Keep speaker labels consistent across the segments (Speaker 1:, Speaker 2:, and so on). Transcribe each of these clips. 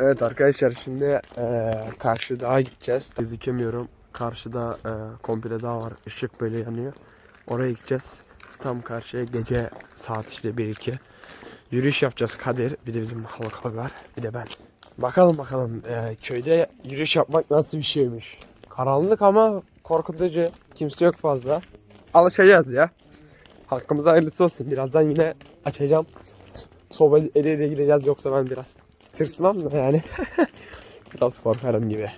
Speaker 1: Evet arkadaşlar şimdi eee karşı dağa gideceğiz. Gözükemiyorum. Karşıda eee komple dağ var. Işık böyle yanıyor. Oraya gideceğiz. Tam karşıya gece saat işte 1-2. Yürüyüş yapacağız Kadir. Bir de bizim halkalı var. Bir de ben. Bakalım bakalım eee, köyde yürüyüş yapmak nasıl bir şeymiş. Karanlık ama korkutucu. Kimse yok fazla. Alışacağız ya. Hakkımıza hayırlısı olsun. Birazdan yine açacağım. Sohbet ede ede gideceğiz yoksa ben biraz tırsmam da yani. biraz korkarım gibi.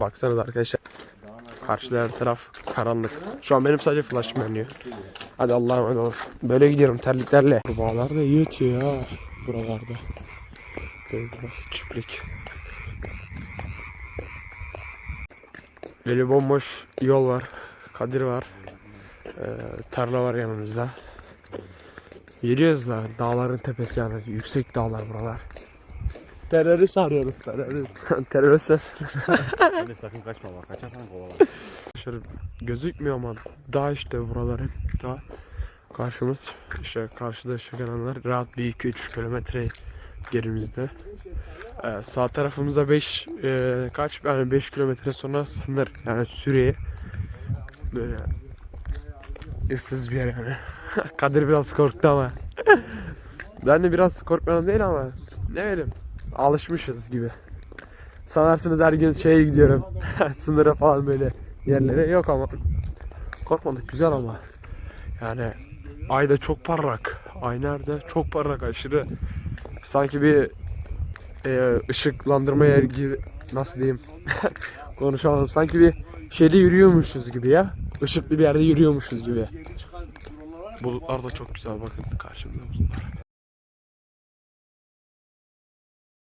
Speaker 1: Baksanız arkadaşlar. Karşıda taraf karanlık. Şu an benim sadece flash'ım yanıyor. Hadi Allah'a emanet olun. Böyle gidiyorum terliklerle. Kurbağalar da iyi ötüyor ya buralarda. Böyle burası çiftlik. Böyle bomboş yol var. Kadir var. Ee, tarla var yanımızda. Yürüyoruz da dağların tepesi yani yüksek dağlar buralar. Terörist arıyoruz terörist. terörist ses.
Speaker 2: Öyle sakın kaçma bak. Kaçarsan kovalar.
Speaker 1: Şöyle gözükmüyor ama dağ işte buralar hep dağ. Karşımız işte karşıda şu kanallar rahat bir 2-3 kilometre gerimizde. Ee, sağ tarafımızda 5 kaç yani 5 kilometre sonra sınır yani Suriye. Böyle ıssız bir yer yani. Kadir biraz korktu ama. ben de biraz korkmadım değil ama ne bileyim alışmışız gibi. Sanarsınız her gün şeye gidiyorum. Sınıra falan böyle yerlere. Yok ama. Korkmadık güzel ama. Yani ay da çok parlak. Ay nerede? Çok parlak aşırı. Sanki bir e, ışıklandırma yer gibi nasıl diyeyim? Konuşamadım. Sanki bir şeyde yürüyormuşuz gibi ya. Işıklı bir yerde yürüyormuşuz gibi. Bulutlar da çok güzel. Bakın karşımda bulutlar